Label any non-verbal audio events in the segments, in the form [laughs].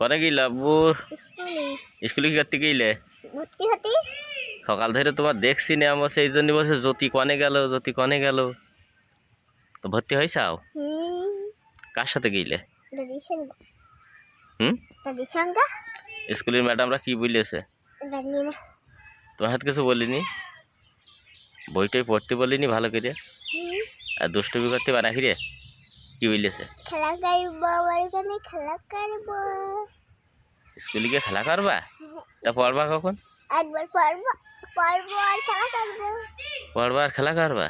পরে গেল? আব্বু স্কুলে। স্কুলে কি করতে গেলে? সকাল থেকে তোমার দেখছি না আমার সেই জন্য বলছে জ্যোতি কনে গেল? জ্যোতি কনে গেল? তো ভর্তি হয়েছাও কার সাথে গেলে? হুম? স্কুলের ম্যাডামরা কি বলেছে তোমার হাতে কিছু বলিনি? বইটই পড়তে বলিনি ভালো করে আর দুষ্টুমি করতে পারা কি রে কি বলেছে? খেলা করব আমার এখানে খেলা করব। স্কুলে গিয়ে খেলা করবা? [laughs] তা পড়বা কখন? একবার পড়ব পড়ব আর খেলা করব। পড়বা আর খেলা করবা?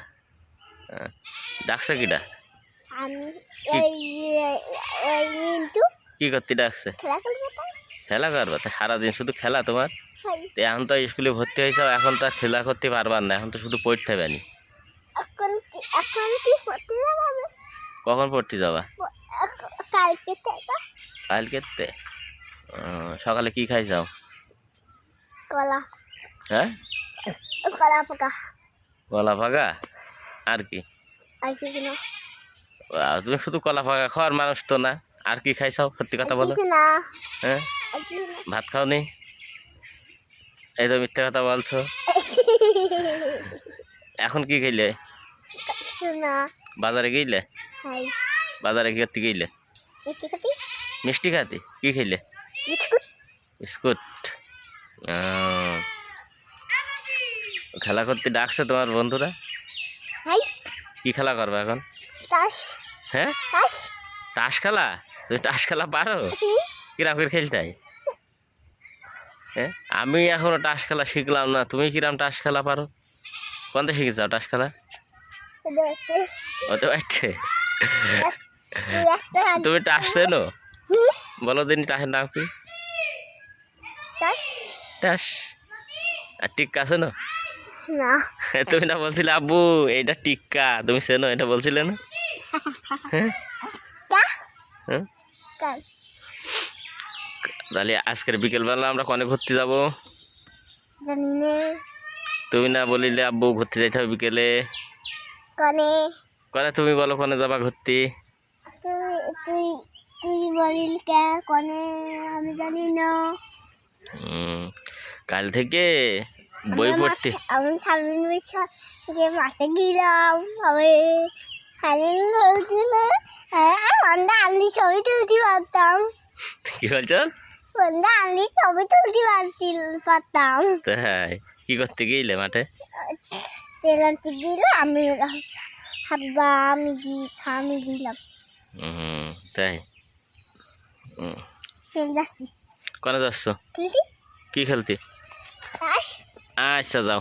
হ্যাঁ। ডাকছে কিটা স্বামী এই ওই মিন্টু। কি করতে ডাকছে? খেলা করব খেলা করবা? তা সারাদিন শুধু খেলা তোমার? তো এখন তো স্কুলে ভর্তি হয়েছ এখন তো আর খেলা করতে পারবার না এখন তো শুধু পড়তে হবে এখন কি এখন কি হতে যাবে? কখন পড়তে যাবা? কালকে থেকে। কালকে সকালে কি খাই যাও কলা। হ্যাঁ? কলা পোকা। কলা ফাঁকা আর কি? আর কিছু না। তুমি শুধু কলা ফাঁকা খাওয়ার মানুষ তো না। আর কি খাইছাও? সত্যি কথা বলো। না। হ্যাঁ? ভাত খাও নি। এই তো মিথ্যে কথা বলছো। [laughs] এখন কি খাইলে? বাজারে গেলে বাজারে কি করতে গেলে? মিষ্টি খাতি। কি খাইলে? বিস্কুট। খেলা করতে ডাকছে তোমার বন্ধুরা? কি খেলা করবে এখন? হ্যাঁ? তাস। তাস খেলা? তুমি তাস খেলা পারো? কিরাম করে খেলতে হয়? আমি এখনও টাস খেলা শিখলাম না। তুমি কিরাম টাস খেলা পারো? কোনটা শিখেছ টাস খেলা? ওতে পারছে হাত তুমি টাস চেনো বলো দিন টাসের নাম কি? টাস। আর টিক্কা চেনো না? তুমি না বলছিলে আব্বু এটা টিক্কা। তুমি চেনো এটা বলছিলে না? হ্যাঁ? হ্যাঁ? তাহলে আজকের বিকেলবেলা আমরা কনে ঘুরতে যাব? জানি না। তুমি না বলিলে আব্বু ঘুরতে যাইতে হবে বিকেলে। কনে? কনে তুমি বলো কনে যাবা ঘুরতে? তুই তুই তুই বলিল কে কনে আমি জানি না। কাল থেকে বই পড়তে। আমি সামনে যে মাঠে গেলাম আমি সামনে বলছিল আমরা আলি ছবি তুলতে পারতাম। কি বলছো? আমরা আলি ছবি তুলতে পারতাম। তাই কি করতে গেলে মাঠে? তেলান্তি গেল আমি হাব্বা আমি গি আমি দিলাম। হুম তাই? যাচ্ছি। কনে যাচ্ছ? কি খেলতে? আচ্ছা যাও।